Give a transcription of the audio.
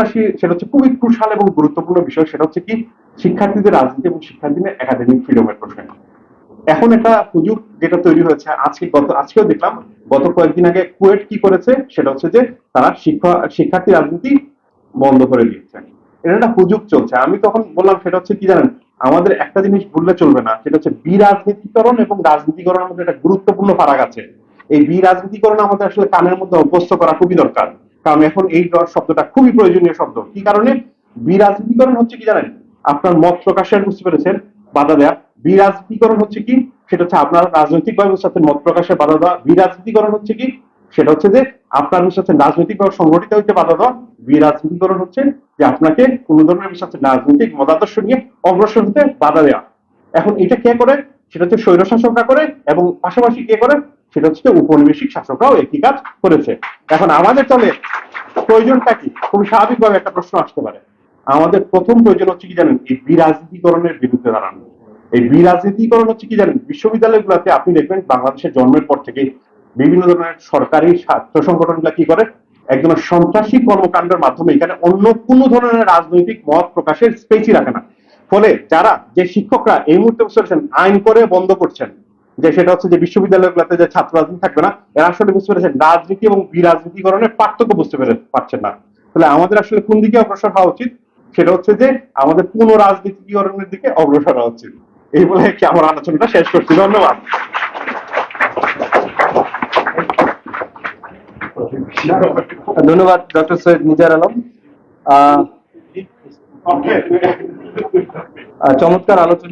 পাশাপাশি সেটা হচ্ছে খুবই ক্রুশাল এবং গুরুত্বপূর্ণ বিষয়, সেটা হচ্ছে কি শিক্ষার্থীদের রাজনীতি এবং শিক্ষার্থীদের একাডেমিক ফ্রিডমের প্রশ্ন। এখন একটা সুযোগ যেটা তৈরি হয়েছে, আজকে গত, আজকেও দেখলাম, গত কয়েকদিন আগে কুয়েট কি করেছে, সেটা হচ্ছে যে তারা শিক্ষা, শিক্ষার্থী রাজনীতি বন্ধ করে দিয়েছে। এটা একটা হুজুগ চলছে। আমি তখন বললাম, সেটা হচ্ছে কি জানেন, আমাদের একটা জিনিস ভুললে চলবে না, সেটা হচ্ছে বিরাজনীতিকরণ এবং রাজনীতিকরণের মধ্যে একটা গুরুত্বপূর্ণ ফারাক আছে। এই বিরাজনীতিকরণ আমাদের আসলে কানের মধ্যে অভ্যস্ত করা খুবই দরকার। কারণ এখন এই শব্দটা খুবই প্রয়োজনীয় শব্দ। কি কারণে? বিরাজনীতিকরণ হচ্ছে কি জানেন? আপনার মত প্রকাশের বুঝতে পেরেছেন, বাধা দেয়া। বিরাজনীতিকরণ হচ্ছে কি? সেটা হচ্ছে আপনার রাজনৈতিক ভাবে সাথে মত প্রকাশে বাধা দেওয়া। বিরাজনীতিকরণ হচ্ছে কি? সেটা হচ্ছে যে আপনার সাথে রাজনৈতিকভাবে সংগঠিত হইতে বাধা দেওয়া। বিরাজনীতিকরণ হচ্ছে যে আপনাকে কোন ধরনের সাথে রাজনৈতিক মতাদর্শ নিয়ে অগ্রসর হতে বাধা দেওয়া এখন এটা কে করে? সেটা হচ্ছে স্বৈর শাসকরা করে এবং পাশাপাশি কে করে? সেটা হচ্ছে উপনিবেশিক শাসকরাও একই কাজ করেছে। এখন আমাদের চলে প্রয়োজনটা কি? খুবই স্বাভাবিকভাবে একটা প্রশ্ন আসতে পারে। আমাদের প্রথম প্রয়োজন হচ্ছে কি জানেন? এই বিরাজনীতিকরণের বিরুদ্ধে দাঁড়ানো। এই বিরাজনীতিকরণ হচ্ছে কি জানেন? বিশ্ববিদ্যালয়গুলোতে আপনি দেখবেন বাংলাদেশের জন্মের পর থেকে বিভিন্ন ধরনের সরকারি ছাত্র সংগঠনগুলো কি করে? একজন সন্ত্রাসী কর্মকাণ্ডের মাধ্যমে এখানে অন্য কোনো ধরনের রাজনৈতিক মত প্রকাশের স্পেসই রাখে না। ফলে যারা যে শিক্ষকরা এই মুহূর্তে পারছেন আইন করে বন্ধ করছেন যে সেটা হচ্ছে যে বিশ্ববিদ্যালয়গুলোতে যে ছাত্র রাজনীতি থাকবে না, এরা আসলে বুঝতে পেরেছেন রাজনীতি এবং বিরাজনীতিকরণের পার্থক্য বুঝতে পেরে পারছেন না। তাহলে আমাদের আসলে কোন দিকে অগ্রসর হওয়া উচিত? সেটা হচ্ছে যে আমাদের পুনঃ রাজনীতিকরণের দিকে অগ্রসর হওয়া উচিত। এই বলে কি আমার আলোচনাটা শেষ করছি। ধন্যবাদ। ধন্যবাদ, ডক্টর সৈয়দ নিজার আলম। চমৎকার আলোচনা।